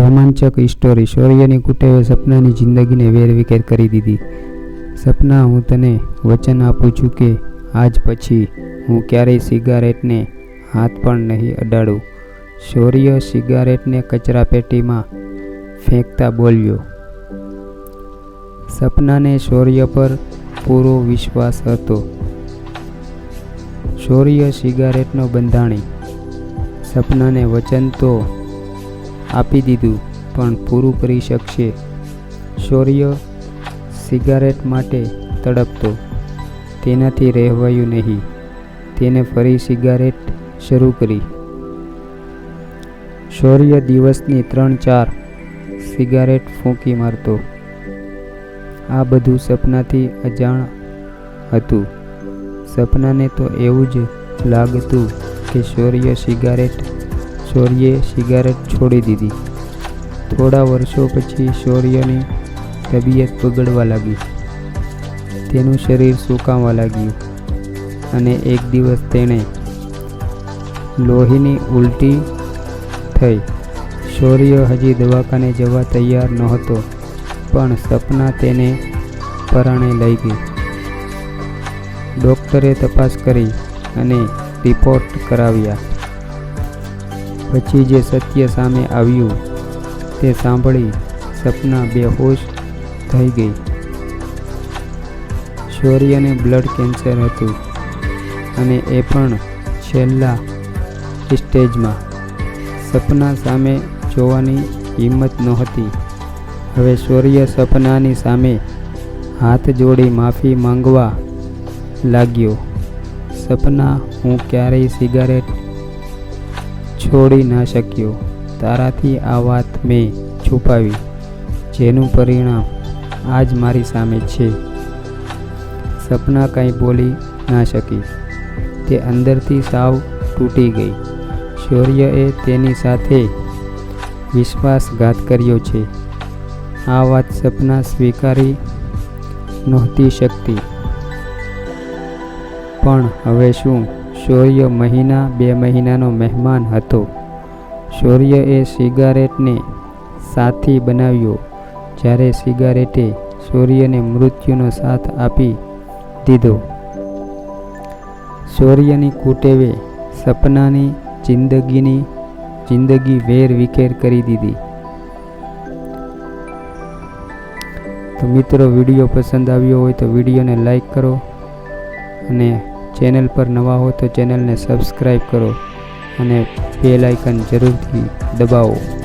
રોમાંચક સ્ટોરી શૌર્યની કુટેવે સપનાની જિંદગીને વેરવિખેર કરી દીધી. સપના, હું તને વચન આપું છું કે આજ પછી હું ક્યારેય સિગારેટને હાથ પણ નહીં અડાડું. શૌર્ય સિગારેટને કચરાપેટીમાં ફેંકતા બોલ્યો. સપનાને શૌર્ય પર પૂરો વિશ્વાસ હતો. શૌર્ય સિગારેટનો બંધાણી. સપનાને વચન તો આપી દીધું, પણ પૂરું કરી શકશે. શૌર્ય સિગારેટ માટે તડપતો. તેનાથી રહેવાયું નહીં. તેને ફરી સિગારેટ શરૂ કરી. શૌર્ય દિવસની ત્રણ ચાર સિગારેટ ફૂંકી મારતો. આ બધું સપનાથી અજાણ હતું. સપનાને તો એવું જ લાગતું કે શૌર્ય સિગારેટ શૌર્યે સિગારેટ છોડી દીધી. થોડા વર્ષો પછી શૌર્યની તબિયત બગડવા લાગી. તેનું શરીર સુકાવા લાગ્યું અને એક દિવસ તેણે લોહીની ઉલટી થઈ. શૌર્ય હજી દવાખાને જવા તૈયાર નહોતો, પણ સપના તેને પરાણે લઈ ગઈ. ડૉક્ટરે તપાસ કરી અને રિપોર્ટ કરાવ્યા. પછી જે સત્ય સામે આવ્યું, તે સાંભળી સપના બેહોશ થઈ ગઈ. શૌર્યને બ્લડ કેન્સર હતું અને એ પણ છેલ્લા સ્ટેજમાં. સપના સામે જોવાની હિંમત નહોતી. હવે શૌર્ય સપનાની સામે હાથ જોડી માફી માંગવા લાગ્યો. સપના હું ક્યારેય સિગારેટ છોડી ન શક્યો. તારાથી આ વાત મેં છુપાવી, જેનું પરિણામ આજ મારી સામે છે. સપના કંઈ બોલી ના શકી. તે અંદરથી સાવ તૂટી ગઈ. શૌર્યએ તેની સાથે વિશ્વાસઘાત કર્યો છે. આ વાત સપના સ્વીકારી નહોતી શકતી. પણ હવે શું? શૌર્ય મહિના બે મહિનાનો મહેમાન હતો. શૌર્યએ સિગારેટને સાથી બનાવ્યો, જ્યારે સિગારેટે શૌર્યને મૃત્યુનો સાથ આપી દીધો. શૌર્યની કુટેવે સપનાની જિંદગીની જિંદગી વેર વિખેર કરી દીધી. તો મિત્રો, વીડિયો પસંદ આવ્યો હોય તો વિડીયોને લાઈક કરો અને ચેનલ પર નવા હો તો ચેનલને સબસ્ક્રાઈબ કરો અને બેલ આઇકન જરૂરથી દબાવો.